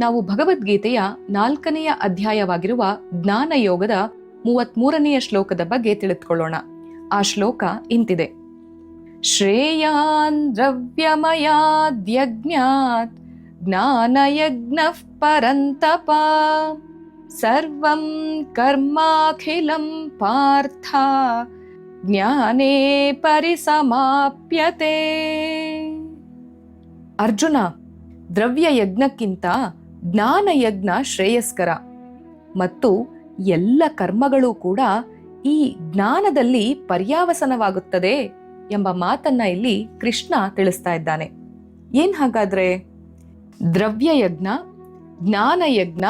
ನಾವು ಭಗವದ್ಗೀತೆಯ ನಾಲ್ಕನೆಯ ಅಧ್ಯಾಯವಾಗಿರುವ ಜ್ಞಾನ ಯೋಗದ ಮೂವತ್ಮೂರನೆಯ ಶ್ಲೋಕದ ಬಗ್ಗೆ ತಿಳಿದುಕೊಳ್ಳೋಣ. ಆ ಶ್ಲೋಕ ಇಂತಿದೆ. ಶ್ರೇಯಾನ್ ದ್ರವ್ಯಮಯಾದ್ಯಜ್ಞಾತ್, ಜ್ಞಾನಯಜ್ಞಃ ಪರಂತಪ, ಸರ್ವಂ ಕರ್ಮಾಖಿಲಂ ಪಾರ್ಥ, ಜ್ಞಾನೇ ಪರಿಸಮಾಪ್ಯತೆ. ಅರ್ಜುನ ದ್ರವ್ಯ ಯಜ್ಞಕ್ಕಿಂತ ಜ್ಞಾನ ಯಜ್ಞ ಶ್ರೇಯಸ್ಕರ. ಮತ್ತು ಎಲ್ಲ ಕರ್ಮಗಳು ಕೂಡ ಈ ಜ್ಞಾನದಲ್ಲಿ ಪರ್ಯಾವಸನವಾಗುತ್ತದೆ ಎಂಬ ಮಾತನ್ನ ಇಲ್ಲಿ ಕೃಷ್ಣ ತಿಳಿಸ್ತಾ ಇದ್ದಾನೆ. ಏನ್ ಹಾಗಾದ್ರೆ? ದ್ರವ್ಯ ಯಜ್ಞ ಜ್ಞಾನ ಯಜ್ಞ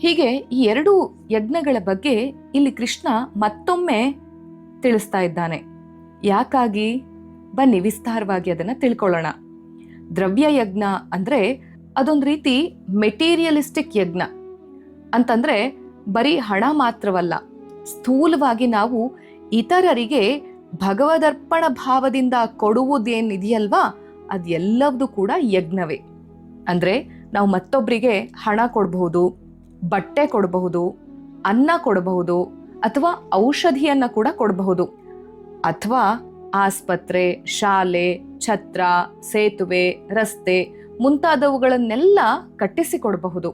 ಹೀಗೆ ಈ ಎರಡು ಯಜ್ಞಗಳ ಬಗ್ಗೆ ಇಲ್ಲಿ ಕೃಷ್ಣ ಮತ್ತೊಮ್ಮೆ ತಿಳಿಸ್ತಾ ಇದ್ದಾನೆ. ಯಾಕಾಗಿ? ಬನ್ನಿ ವಿಸ್ತಾರವಾಗಿ ಅದನ್ನ ತಿಳ್ಕೊಳ್ಳೋಣ. ದ್ರವ್ಯ ಯಜ್ಞ ಅಂದ್ರೆ ಅದೊಂದು ರೀತಿ ಮೆಟೀರಿಯಲಿಸ್ಟಿಕ್ ಯಜ್ಞ. ಅಂತಂದ್ರೆ ಬರೀ ಹಣ ಮಾತ್ರವಲ್ಲ, ಸ್ಥೂಲವಾಗಿ ನಾವು ಇತರರಿಗೆ ಭಗವದರ್ಪಣ ಭಾವದಿಂದ ಕೊಡುವುದೇನಿದೆಯಲ್ವಾ ಅದೆಲ್ಲವೂ ಕೂಡ ಯಜ್ಞವೇ. ಅಂದ್ರೆ ನಾವು ಮತ್ತೊಬ್ಬರಿಗೆ ಹಣ ಕೊಡಬಹುದು, ಬಟ್ಟೆ ಕೊಡಬಹುದು, ಅನ್ನ ಕೊಡಬಹುದು, ಅಥವಾ ಔಷಧಿಯನ್ನು ಕೂಡ ಕೊಡಬಹುದು. ಅಥವಾ ಆಸ್ಪತ್ರೆ, ಶಾಲೆ, ಛತ್ರ, ಸೇತುವೆ, ರಸ್ತೆ ಮುಂತಾದವುಗಳನ್ನೆಲ್ಲ ಕಟ್ಟಿಸಿಕೊಡಬಹುದು.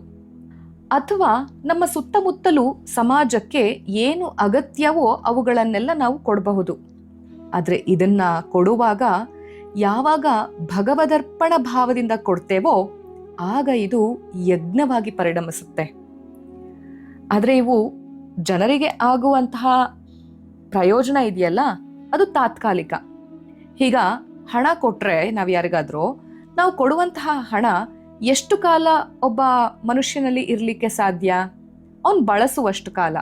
ಅಥವಾ ನಮ್ಮ ಸುತ್ತಮುತ್ತಲೂ ಸಮಾಜಕ್ಕೆ ಏನು ಅಗತ್ಯವೋ ಅವುಗಳನ್ನೆಲ್ಲ ನಾವು ಕೊಡಬಹುದು. ಆದರೆ ಇದನ್ನ ಕೊಡುವಾಗ ಯಾವಾಗ ಭಗವದರ್ಪಣ ಭಾವದಿಂದ ಕೊಡ್ತೇವೋ ಆಗ ಇದು ಯಜ್ಞವಾಗಿ ಪರಿಣಮಿಸುತ್ತೆ. ಆದರೆ ಇವು ಜನರಿಗೆ ಆಗುವಂತಹ ಪ್ರಯೋಜನ ಇದೆಯಲ್ಲ, ಅದು ತಾತ್ಕಾಲಿಕ. ಈಗ ಹಣ ಕೊಟ್ಟರೆ ನಾವು ಯಾರಿಗಾದ್ರೂ ನಾವು ಕೊಡುವಂತಹ ಹಣ ಎಷ್ಟು ಕಾಲ ಒಬ್ಬ ಮನುಷ್ಯನಲ್ಲಿ ಇರಲಿಕ್ಕೆ ಸಾಧ್ಯ? ಅವನು ಬಳಸುವಷ್ಟು ಕಾಲ.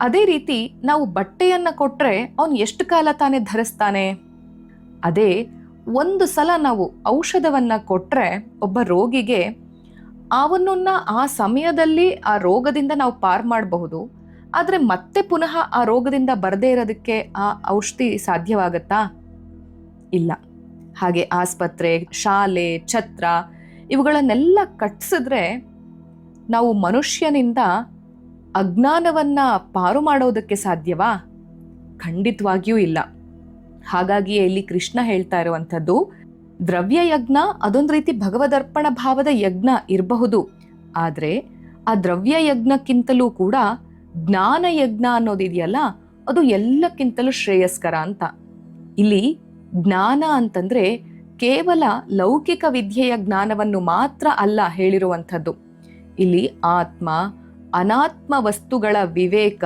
ಅದೇ ರೀತಿ ನಾವು ಬಟ್ಟೆಯನ್ನ ಕೊಟ್ರೆ ಅವನು ಎಷ್ಟು ಕಾಲ ತಾನೇ ಧರಿಸ್ತಾನೆ? ಅದೇ ಒಂದು ಸಲ ನಾವು ಔಷಧವನ್ನ ಕೊಟ್ರೆ ಒಬ್ಬ ರೋಗಿಗೆ ಅವನನ್ನು ಆ ಸಮಯದಲ್ಲಿ ಆ ರೋಗದಿಂದ ನಾವು ಪಾರ್ ಮಾಡಬಹುದು. ಆದರೆ ಮತ್ತೆ ಪುನಃ ಆ ರೋಗದಿಂದ ಬರದೇ ಇರೋದಕ್ಕೆ ಆ ಔಷಧಿ ಸಾಧ್ಯವಾಗತ್ತಾ? ಇಲ್ಲ. ಹಾಗೆ ಆಸ್ಪತ್ರೆ, ಶಾಲೆ, ಛತ್ರ, ಇವುಗಳನ್ನೆಲ್ಲ ಕಟ್ಟಿಸಿದ್ರೆ ನಾವು ಮನುಷ್ಯನಿಂದ ಅಜ್ಞಾನವನ್ನ ಪಾರು ಮಾಡೋದಕ್ಕೆ ಸಾಧ್ಯವಾ? ಖಂಡಿತವಾಗಿಯೂ ಇಲ್ಲ. ಹಾಗಾಗಿಯೇ ಇಲ್ಲಿ ಕೃಷ್ಣ ಹೇಳ್ತಾ ಇರುವಂಥದ್ದು ದ್ರವ್ಯ ಯಜ್ಞ ಅದೊಂದು ರೀತಿ ಭಗವದರ್ಪಣ ಭಾವದ ಯಜ್ಞ ಇರಬಹುದು. ಆದರೆ ಆ ದ್ರವ್ಯ ಯಜ್ಞಕ್ಕಿಂತಲೂ ಕೂಡ ಜ್ಞಾನ ಯಜ್ಞ ಅನ್ನೋದಿದೆಯಲ್ಲ, ಅದು ಎಲ್ಲಕ್ಕಿಂತಲೂ ಶ್ರೇಯಸ್ಕರ ಅಂತ. ಇಲ್ಲಿ ಜ್ಞಾನ ಅಂತಂದ್ರೆ ಕೇವಲ ಲೌಕಿಕ ವಿದ್ಯೆಯ ಜ್ಞಾನವನ್ನು ಮಾತ್ರ ಅಲ್ಲ ಹೇಳಿರುವಂಥದ್ದು. ಇಲ್ಲಿ ಆತ್ಮ, ಅನಾತ್ಮ ವಸ್ತುಗಳ ವಿವೇಕ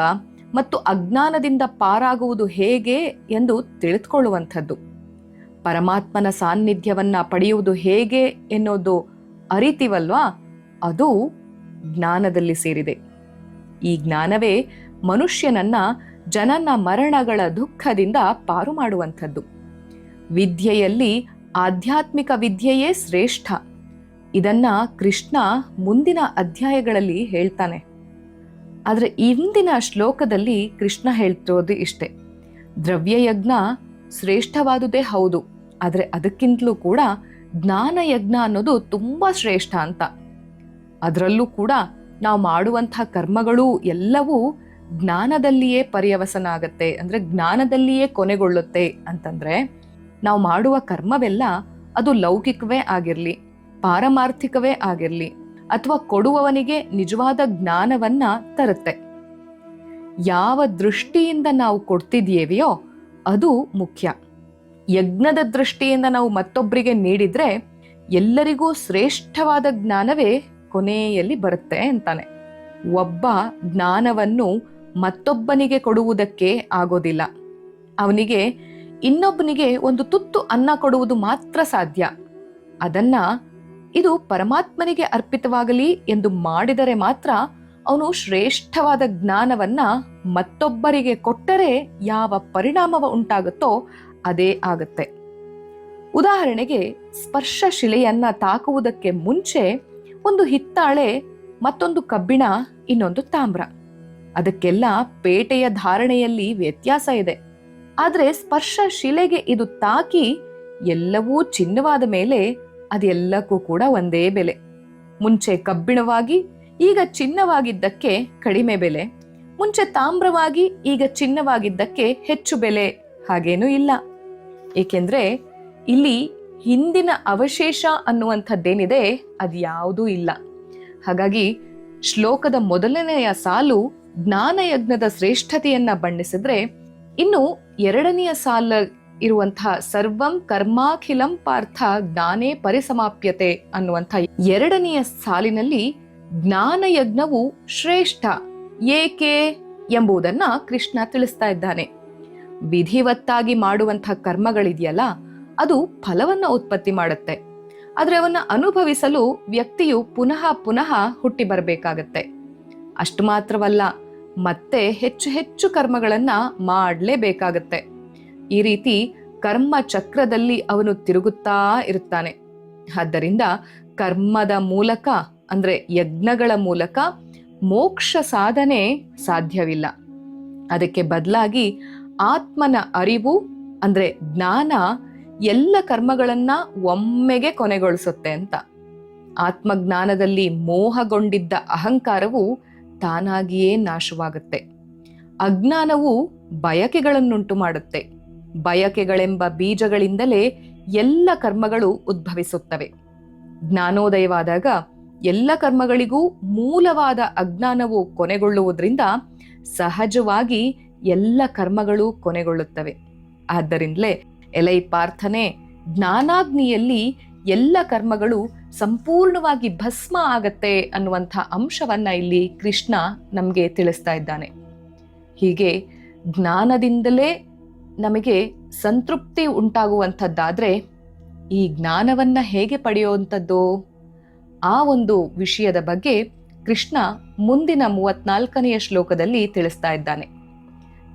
ಮತ್ತು ಅಜ್ಞಾನದಿಂದ ಪಾರಾಗುವುದು ಹೇಗೆ ಎಂದು ತಿಳಿದುಕೊಳ್ಳುವಂಥದ್ದು. ಪರಮಾತ್ಮನ ಸಾನ್ನಿಧ್ಯವನ್ನ ಪಡೆಯುವುದು ಹೇಗೆ ಎನ್ನೋದು ಅರಿತಿವಲ್ವಾ? ಅದು ಜ್ಞಾನದಲ್ಲಿ ಸೇರಿದೆ. ಈ ಜ್ಞಾನವೇ ಮನುಷ್ಯನನ್ನ ಜನನ ಮರಣಗಳ ದುಃಖದಿಂದ ಪಾರು ಮಾಡುವಂಥದ್ದು. ವಿದ್ಯೆಯಲ್ಲಿ ಆಧ್ಯಾತ್ಮಿಕ ವಿದ್ಯೆಯೇ ಶ್ರೇಷ್ಠ. ಇದನ್ನ ಕೃಷ್ಣ ಮುಂದಿನ ಅಧ್ಯಾಯಗಳಲ್ಲಿ ಹೇಳ್ತಾನೆ. ಆದರೆ ಇಂದಿನ ಶ್ಲೋಕದಲ್ಲಿ ಕೃಷ್ಣ ಹೇಳ್ತಿರೋದು ಇಷ್ಟೆ. ದ್ರವ್ಯಯಜ್ಞ ಶ್ರೇಷ್ಠವಾದುದೇ ಹೌದು, ಆದರೆ ಅದಕ್ಕಿಂತಲೂ ಕೂಡ ಜ್ಞಾನ ಯಜ್ಞ ಅನ್ನೋದು ತುಂಬ ಶ್ರೇಷ್ಠ ಅಂತ. ಅದರಲ್ಲೂ ಕೂಡ ನಾವು ಮಾಡುವಂಥ ಕರ್ಮಗಳು ಎಲ್ಲವೂ ಜ್ಞಾನದಲ್ಲಿಯೇ ಪರ್ಯವಸನ ಆಗತ್ತೆ ಅಂದರೆ ಜ್ಞಾನದಲ್ಲಿಯೇ ಕೊನೆಗೊಳ್ಳುತ್ತೆ ಅಂತಂದ್ರೆ ನಾವು ಮಾಡುವ ಕರ್ಮವೆಲ್ಲ ಅದು ಲೌಕಿಕವೇ ಆಗಿರಲಿ, ಪಾರಮಾರ್ಥಿಕವೇ ಆಗಿರಲಿ ಅಥವಾ ಕೊಡುವವನಿಗೆ ನಿಜವಾದ ಜ್ಞಾನವನ್ನ ತರುತ್ತೆ. ಯಾವ ದೃಷ್ಟಿಯಿಂದ ನಾವು ಕೊಡ್ತಿದ್ಯೇವೆಯೋ ಅದು ಮುಖ್ಯ. ಯಜ್ಞದ ದೃಷ್ಟಿಯಿಂದ ನಾವು ಮತ್ತೊಬ್ಬರಿಗೆ ನೀಡಿದ್ರೆ ಎಲ್ಲರಿಗೂ ಶ್ರೇಷ್ಠವಾದ ಜ್ಞಾನವೇ ಕೊನೆಯಲ್ಲಿ ಬರುತ್ತೆ ಅಂತಾನೆ. ಒಬ್ಬ ಜ್ಞಾನವನ್ನು ಮತ್ತೊಬ್ಬನಿಗೆ ಕೊಡುವುದಕ್ಕೆ ಆಗೋದಿಲ್ಲ. ಅವನಿಗೆ ಇನ್ನೊಬ್ಬನಿಗೆ ಒಂದು ತುತ್ತು ಅನ್ನ ಕೊಡುವುದು ಮಾತ್ರ ಸಾಧ್ಯ. ಅದನ್ನ ಇದು ಪರಮಾತ್ಮನಿಗೆ ಅರ್ಪಿತವಾಗಲಿ ಎಂದು ಮಾಡಿದರೆ ಮಾತ್ರ ಅವನು ಶ್ರೇಷ್ಠವಾದ ಜ್ಞಾನವನ್ನ ಮತ್ತೊಬ್ಬರಿಗೆ ಕೊಟ್ಟರೆ ಯಾವ ಪರಿಣಾಮವ ಉಂಟಾಗುತ್ತೋ ಅದೇ ಆಗುತ್ತೆ. ಉದಾಹರಣೆಗೆ ಸ್ಪರ್ಶ ಶಿಲೆಯನ್ನ ತಾಕುವುದಕ್ಕೆ ಮುಂಚೆ ಒಂದು ಹಿತ್ತಾಳೆ, ಮತ್ತೊಂದು ಕಬ್ಬಿಣ, ಇನ್ನೊಂದು ತಾಮ್ರ. ಅದಕ್ಕೆಲ್ಲ ಪೇಟೆಯ ಧಾರಣೆಯಲ್ಲಿ ವ್ಯತ್ಯಾಸ ಇದೆ. ಆದ್ರೆ ಸ್ಪರ್ಶ ಶಿಲೆಗೆ ಇದು ತಾಕಿ ಎಲ್ಲವೂ ಚಿನ್ನವಾದ ಮೇಲೆ ಅದೆಲ್ಲಕ್ಕೂ ಕೂಡ ಒಂದೇ ಬೆಲೆ. ಮುಂಚೆ ಕಬ್ಬಿಣವಾಗಿ, ಈಗ ಚಿನ್ನವಾಗಿದ್ದಕ್ಕೆ ಕಡಿಮೆ ಬೆಲೆ. ಮುಂಚೆ ತಾಮ್ರವಾಗಿ, ಈಗ ಚಿನ್ನವಾಗಿದ್ದಕ್ಕೆ ಹೆಚ್ಚು ಬೆಲೆ ಹಾಗೇನೂ ಇಲ್ಲ. ಏಕೆಂದ್ರೆ ಇಲ್ಲಿ ಹಿಂದಿನ ಅವಶೇಷ ಅನ್ನುವಂಥದ್ದೇನಿದೆ ಅದ್ಯಾವುದೂ ಇಲ್ಲ. ಹಾಗಾಗಿ ಶ್ಲೋಕದ ಮೊದಲನೆಯ ಸಾಲು ಜ್ಞಾನಯಜ್ಞದ ಶ್ರೇಷ್ಠತೆಯನ್ನ ಬಣ್ಣಿಸಿದ್ರೆ ಇನ್ನು ಎರಡನೆಯ ಸಾಲ ಇರುವಂತಹ ಸರ್ವಂ ಕರ್ಮಾಖಿಲಂ ಪಾರ್ಥ ಜ್ಞಾನೇ ಪರಿಸಮಾಪ್ಯತೆ ಅನ್ನುವಂಥ ಎರಡನೆಯ ಸಾಲಿನಲ್ಲಿ ಜ್ಞಾನಯಜ್ಞವು ಶ್ರೇಷ್ಠ. ಏಕೆ ಎಂಬುದನ್ನ ಕೃಷ್ಣ ತಿಳಿಸ್ತಾ ಇದ್ದಾನೆ. ವಿಧಿವತ್ತಾಗಿ ಮಾಡುವಂಥ ಕರ್ಮಗಳಿದೆಯಲ್ಲ, ಅದು ಫಲವನ್ನ ಉತ್ಪತ್ತಿ ಮಾಡುತ್ತೆ. ಆದರೆ ಅವನ್ನ ಅನುಭವಿಸಲು ವ್ಯಕ್ತಿಯು ಪುನಃ ಪುನಃ ಹುಟ್ಟಿ ಬರಬೇಕಾಗತ್ತೆ. ಅಷ್ಟು ಮಾತ್ರವಲ್ಲ ಮತ್ತೆ ಹೆಚ್ಚು ಹೆಚ್ಚು ಕರ್ಮಗಳನ್ನ ಮಾಡಲೇಬೇಕಾಗತ್ತೆ. ಈ ರೀತಿ ಕರ್ಮ ಚಕ್ರದಲ್ಲಿ ಅವನು ತಿರುಗುತ್ತಾ ಇರುತ್ತಾನೆ. ಆದ್ದರಿಂದ ಕರ್ಮದ ಮೂಲಕ, ಅಂದ್ರೆ ಯಜ್ಞಗಳ ಮೂಲಕ ಮೋಕ್ಷ ಸಾಧನೆ ಸಾಧ್ಯವಿಲ್ಲ. ಅದಕ್ಕೆ ಬದಲಾಗಿ ಆತ್ಮನ ಅರಿವು, ಅಂದ್ರೆ ಜ್ಞಾನ, ಎಲ್ಲ ಕರ್ಮಗಳನ್ನ ಒಮ್ಮೆಗೆ ಕೊನೆಗೊಳಿಸುತ್ತೆ ಅಂತ. ಆತ್ಮಜ್ಞಾನದಲ್ಲಿ ಮೋಹಗೊಂಡಿದ್ದ ಅಹಂಕಾರವು ತಾನಾಗಿಯೇ ನಾಶವಾಗುತ್ತೆ. ಅಜ್ಞಾನವು ಬಯಕೆಗಳನ್ನುಂಟು ಮಾಡುತ್ತೆ. ಬಯಕೆಗಳೆಂಬ ಬೀಜಗಳಿಂದಲೇ ಎಲ್ಲ ಕರ್ಮಗಳು ಉದ್ಭವಿಸುತ್ತವೆ. ಜ್ಞಾನೋದಯವಾದಾಗ ಎಲ್ಲ ಕರ್ಮಗಳಿಗೂ ಮೂಲವಾದ ಅಜ್ಞಾನವು ಕೊನೆಗೊಳ್ಳುವುದರಿಂದ ಸಹಜವಾಗಿ ಎಲ್ಲ ಕರ್ಮಗಳು ಕೊನೆಗೊಳ್ಳುತ್ತವೆ. ಆದ್ದರಿಂದಲೇ ಎಲೈ ಪಾರ್ಥನೆ ಜ್ಞಾನಾಗ್ನಿಯಲ್ಲಿ ಎಲ್ಲ ಕರ್ಮಗಳು ಸಂಪೂರ್ಣವಾಗಿ ಭಸ್ಮ ಆಗತ್ತೆ ಅನ್ನುವಂಥ ಅಂಶವನ್ನ ಇಲ್ಲಿ ಕೃಷ್ಣ ನಮಗೆ ತಿಳಿಸ್ತಾ ಇದ್ದಾನೆ. ಹೀಗೆ ಜ್ಞಾನದಿಂದಲೇ ನಮಗೆ ಸಂತೃಪ್ತಿ ಉಂಟಾಗುವಂಥದ್ದಾದರೆ ಈ ಜ್ಞಾನವನ್ನು ಹೇಗೆ ಪಡೆಯುವಂಥದ್ದು? ಆ ಒಂದು ವಿಷಯದ ಬಗ್ಗೆ ಕೃಷ್ಣ ಮುಂದಿನ ಮೂವತ್ನಾಲ್ಕನೆಯ ಶ್ಲೋಕದಲ್ಲಿ ತಿಳಿಸ್ತಾ ಇದ್ದಾನೆ.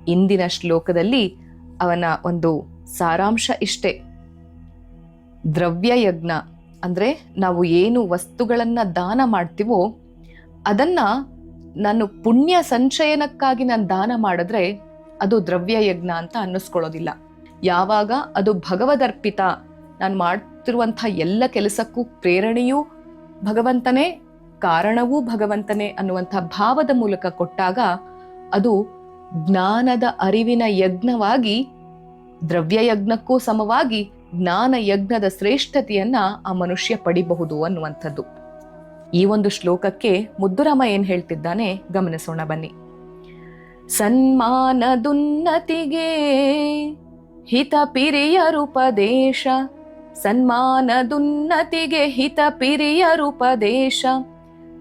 ಇಂದಿನ ಶ್ಲೋಕದಲ್ಲಿ ಅವನ ಒಂದು ಸಾರಾಂಶ ಇಷ್ಟೇ. ದ್ರವ್ಯಯಜ್ಞ. ಅಂದರೆ ನಾವು ಏನು ವಸ್ತುಗಳನ್ನು ದಾನ ಮಾಡ್ತೀವೋ, ಅದನ್ನು ನಾನು ಪುಣ್ಯ ಸಂಚಯನಕ್ಕಾಗಿ ನಾನು ದಾನ ಮಾಡಿದ್ರೆ ಅದು ದ್ರವ್ಯಯಜ್ಞ ಅಂತ ಅನ್ನಿಸ್ಕೊಳ್ಳೋದಿಲ್ಲ. ಯಾವಾಗ ಅದು ಭಗವದರ್ಪಿತ, ನಾನು ಮಾಡ್ತಿರುವಂಥ ಎಲ್ಲ ಕೆಲಸಕ್ಕೂ ಪ್ರೇರಣೆಯೂ ಭಗವಂತನೇ, ಕಾರಣವೂ ಭಗವಂತನೇ ಅನ್ನುವಂಥ ಭಾವದ ಮೂಲಕ ಕೊಟ್ಟಾಗ ಅದು ಜ್ಞಾನದ ಅರಿವಿನ ಯಜ್ಞವಾಗಿ, ದ್ರವ್ಯಯಜ್ಞಕ್ಕೂ ಸಮವಾಗಿ ಜ್ಞಾನ ಯಜ್ಞದ ಶ್ರೇಷ್ಠತೆಯನ್ನ ಆ ಮನುಷ್ಯ ಪಡಿಬಹುದು ಅನ್ನುವಂಥದ್ದು. ಈ ಒಂದು ಶ್ಲೋಕಕ್ಕೆ ಮುದ್ದುರಾಮ ಏನ್ ಹೇಳ್ತಿದ್ದಾನೆ? ಗಮನಿಸೋಣ ಬನ್ನಿ. ಸನ್ಮಾನದುನ್ನತಿಗೆ ಹಿತ ಪಿರಿಯರುಪದೇಶ ಸನ್ಮಾನದುನ್ನತಿಗೆ ಹಿತ ಪಿರಿಯರುಪದೇಶ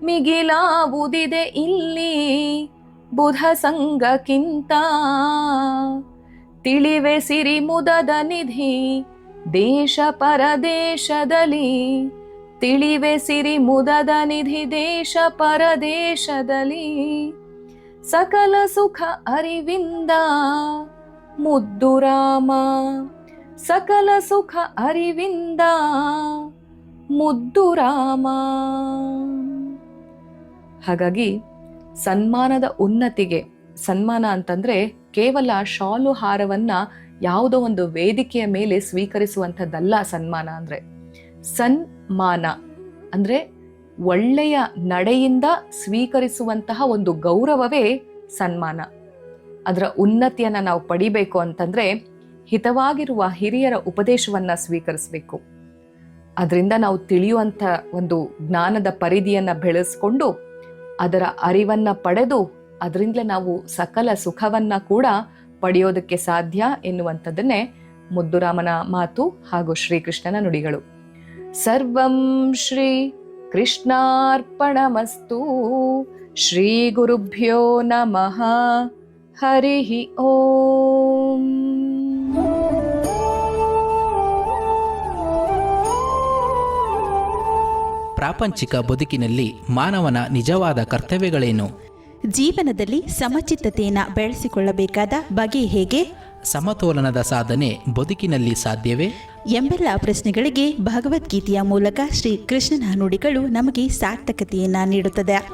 ಮಿಗಿಲಾವುದಿದೆ ಇಲ್ಲಿ ಬುಧ ಸಂಘಕ್ಕಿಂತ ತಿಳಿವೆ ಸಿರಿ ಮುದದ ನಿಧಿ ದೇಶ ಪರದೇಶದಲ್ಲಿ, ತಿಳಿವೆ ಸಿರಿ ಮುದದ ನಿಧಿ ದೇಶ ಪರದೇಶದಲ್ಲಿ. ಸಕಲ ಸುಖ ಅರಿವಿಂದ ಮುದ್ದು ರಾಮ, ಸಕಲ ಸುಖ ಅರಿವಿಂದ ಮುದ್ದು ರಾಮ. ಹಾಗಾಗಿ ಸನ್ಮಾನದ ಉನ್ನತಿಗೆ, ಸನ್ಮಾನ ಅಂತಂದ್ರೆ ಕೇವಲ ಶಾಲು ಹಾರವನ್ನ ಯಾವುದೋ ಒಂದು ವೇದಿಕೆಯ ಮೇಲೆ ಸ್ವೀಕರಿಸುವಂಥದ್ದಲ್ಲ ಸನ್ಮಾನ ಅಂದರೆ. ಸನ್ಮಾನ ಅಂದರೆ ಒಳ್ಳೆಯ ನಡೆಯಿಂದ ಸ್ವೀಕರಿಸುವಂತಹ ಒಂದು ಗೌರವವೇ ಸನ್ಮಾನ. ಅದರ ಉನ್ನತಿಯನ್ನು ನಾವು ಪಡಿಬೇಕು ಅಂತಂದರೆ ಹಿತವಾಗಿರುವ ಹಿರಿಯರ ಉಪದೇಶವನ್ನು ಸ್ವೀಕರಿಸಬೇಕು. ಅದರಿಂದ ನಾವು ತಿಳಿಯುವಂಥ ಒಂದು ಜ್ಞಾನದ ಪರಿಧಿಯನ್ನು ಬೆಳೆಸ್ಕೊಂಡು ಅದರ ಅರಿವನ್ನು ಪಡೆದು ಅದರಿಂದಲೇ ನಾವು ಸಕಲ ಸುಖವನ್ನು ಕೂಡ ಪಡೆಯೋದಕ್ಕೆ ಸಾಧ್ಯ ಎನ್ನುವಂಥದ್ದನ್ನೇ ಮುದ್ದುರಾಮನ ಮಾತು ಹಾಗೂ ಶ್ರೀಕೃಷ್ಣನ ನುಡಿಗಳು. ಸರ್ವಂ ಶ್ರೀ ಕೃಷ್ಣಾರ್ಪಣಮಸ್ತು. ಶ್ರೀ ಗುರುಭ್ಯೋ ನಮಃ. ಹರಿ ಓಂ. ಪ್ರಾಪಂಚಿಕ ಬದುಕಿನಲ್ಲಿ ಮಾನವನ ನಿಜವಾದ ಕರ್ತವ್ಯಗಳೇನು? ಜೀವನದಲ್ಲಿ ಸಮಚಿತ್ತತೆಯನ್ನು ಬೆಳೆಸಿಕೊಳ್ಳಬೇಕಾದ ಬಗೆ ಹೇಗೆ? ಸಮತೋಲನದ ಸಾಧನೆ ಬದುಕಿನಲ್ಲಿ ಸಾಧ್ಯವೇ? ಎಂಬೆಲ್ಲ ಪ್ರಶ್ನೆಗಳಿಗೆ ಭಗವದ್ಗೀತೆಯ ಮೂಲಕ ಶ್ರೀ ಕೃಷ್ಣನ ನುಡಿಗಳು ನಮಗೆ ಸಾರ್ಥಕತೆಯನ್ನ ನೀಡುತ್ತದೆ.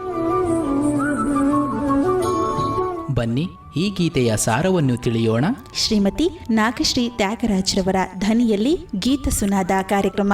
ಬನ್ನಿ ಈ ಗೀತೆಯ ಸಾರವನ್ನು ತಿಳಿಯೋಣ. ಶ್ರೀಮತಿ ನಾಗಶ್ರೀ ತ್ಯಾಗರಾಜ್ರವರ ಧ್ವನಿಯಲ್ಲಿ ಗೀತ ಸುನಾದ ಕಾರ್ಯಕ್ರಮ.